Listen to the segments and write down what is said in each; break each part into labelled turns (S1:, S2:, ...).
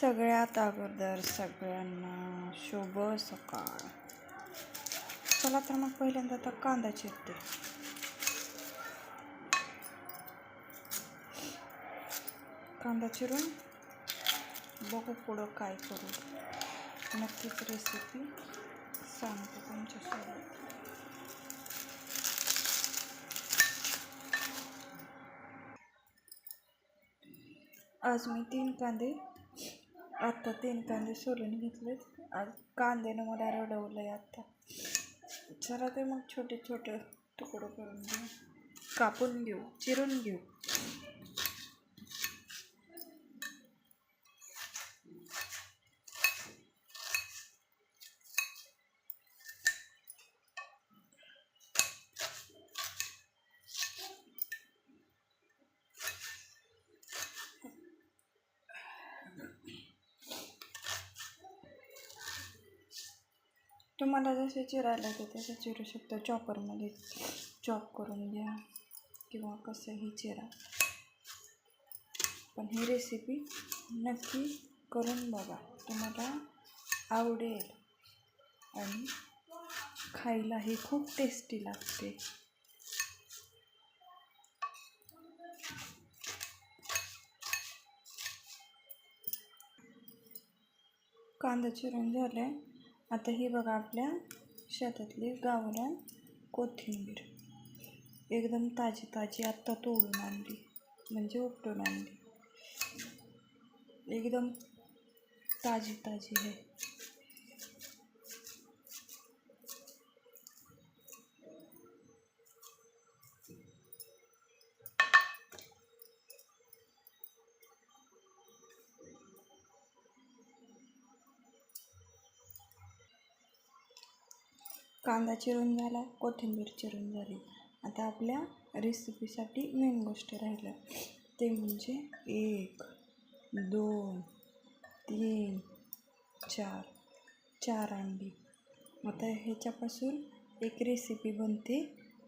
S1: सगळ्यात अगोदर सगळ्यांना शुभ सकाळ. चला तर मग पहिल्यांदा तर कांदा चिरते. कांदा चिरून बघू पुढं काय करू. नक्कीच रेसिपी सांगतो तुमच्यासोबत. आज मी तीन कांदे आत्ता तीन कांदे सोलून घेतलेत. आज कांद्यानं मला रडवलं आहे आत्ता. चला ते मग छोटे छोटे तुकडं करून घेऊ. कापून घेऊ चिरून घेऊ. तुम्हाला जसे चिरायला ते तसं चिरू शकता. चॉपरमध्ये चॉप करून घ्या किंवा कसंही चिरा. पण ही रेसिपी नक्की करून बघा. तुम्हाला आवडेल आणि खायलाही खूप टेस्टी लागते. कांदा चिरून झाले आता ही बघा आपल्या शेतातली गावरान कोथिंबीर. एकदम ताजी ताजी आत्ता तोडून आणली म्हणजे उपटून आणली. एकदम ताजी ताजी आहे. कांदा चिरून झाला कोथिंबीर चिरून झाली. आता आपल्या रेसिपीसाठी मेन गोष्ट राहिल्या ते म्हणजे एक दोन तीन चार चार अंडी. आता ह्याच्यापासून एक रेसिपी बनते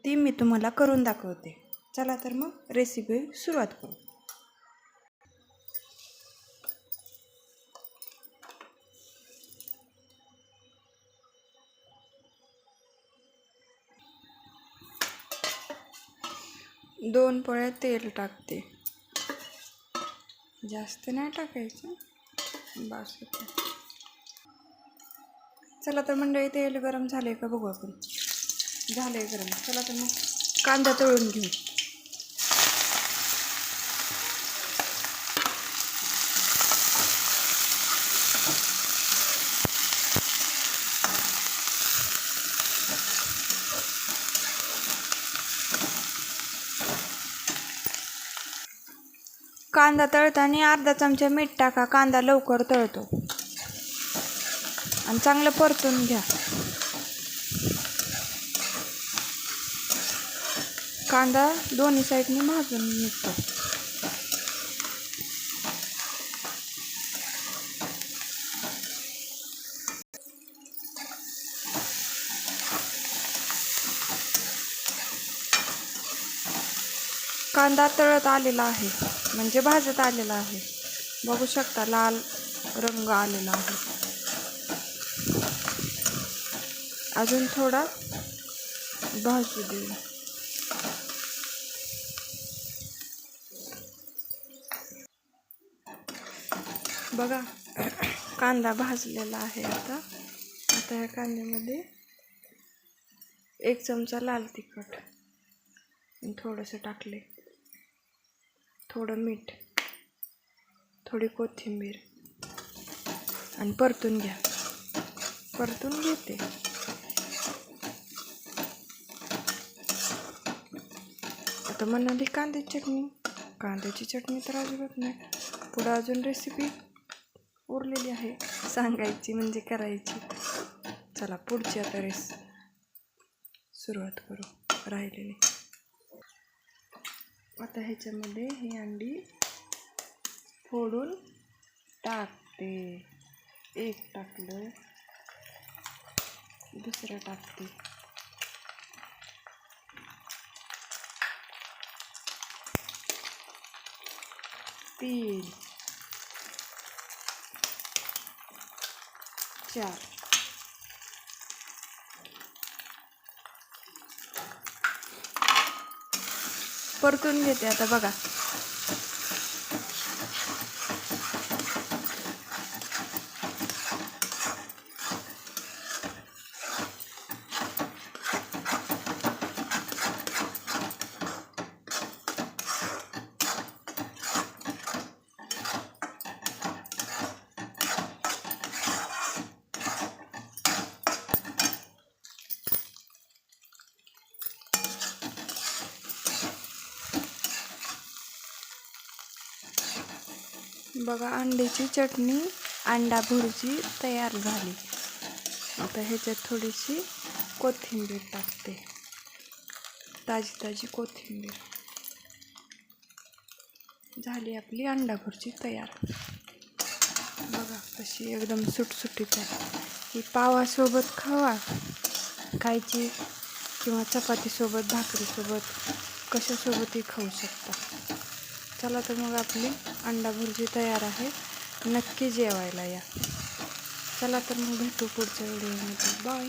S1: ती मी तुम्हाला करून दाखवते. चला तर मग रेसिपी सुरुवात करू. दोन पोळ्या तेल टाकते. जास्त नाही टाकायचं. बस चला तर मंडळी तेल गरम झाले का बघू आपण. झाले गरम. चला तर मग कांदा तळून घेऊ. कांदा तळताना अर्धा चमचा मीठ टाका कांदा लवकर तळतो. आणि चांगलं परतून घ्या. कांदा दोन्ही साईडनी भाजून निघतो कांदा तळत आलेला आहे. म्हणजे भाजत आलेला आहे. बघू शकता लाल रंग आलेला आहे. अजून थोडा भाजू देऊ. बघा कांदा भाजलेला आहे आता. आता या कांद्यामध्ये एक चमचा लाल तिखट. थोडंसं टाकले. थोडं मीठ थोडी कोथिंबीर आणि परतून घ्या. परतून घेते. आता म्हणाली कांद्याची चटणी. कांद्याची चटणी तर अजिबात नाही. पुढं अजून रेसिपी उरलेली आहे. सांगायची म्हणजे करायची. चला पुढची आता रेस सुरुवात करू. राहिलेली. आता ह्याच्यामध्ये ही अंडी फोडून टाकते. एक टाकलं दुसरं टाकते. तीन चार. परतून घेते आता बघा. बघा अंड्याची चटणी अंडा भुर्जी तयार झाली. आता ह्याच्यात थोडीशी कोथिंबीर टाकते. ताजी ताजी कोथिंबीर. झाली आपली अंडा भुर्जी तयार. बघा कशी एकदम सुटसुटीत आहे. ही पावासोबत खावा खायची किंवा चपातीसोबत भाकरीसोबत कशासोबतही खाऊ शकता. चला तर मग आपली अंडा भुर्जी तयार आहे. नक्की जेवायला या. चला तर मग भेटू पुढच्या व्हिडिओमध्ये. बाय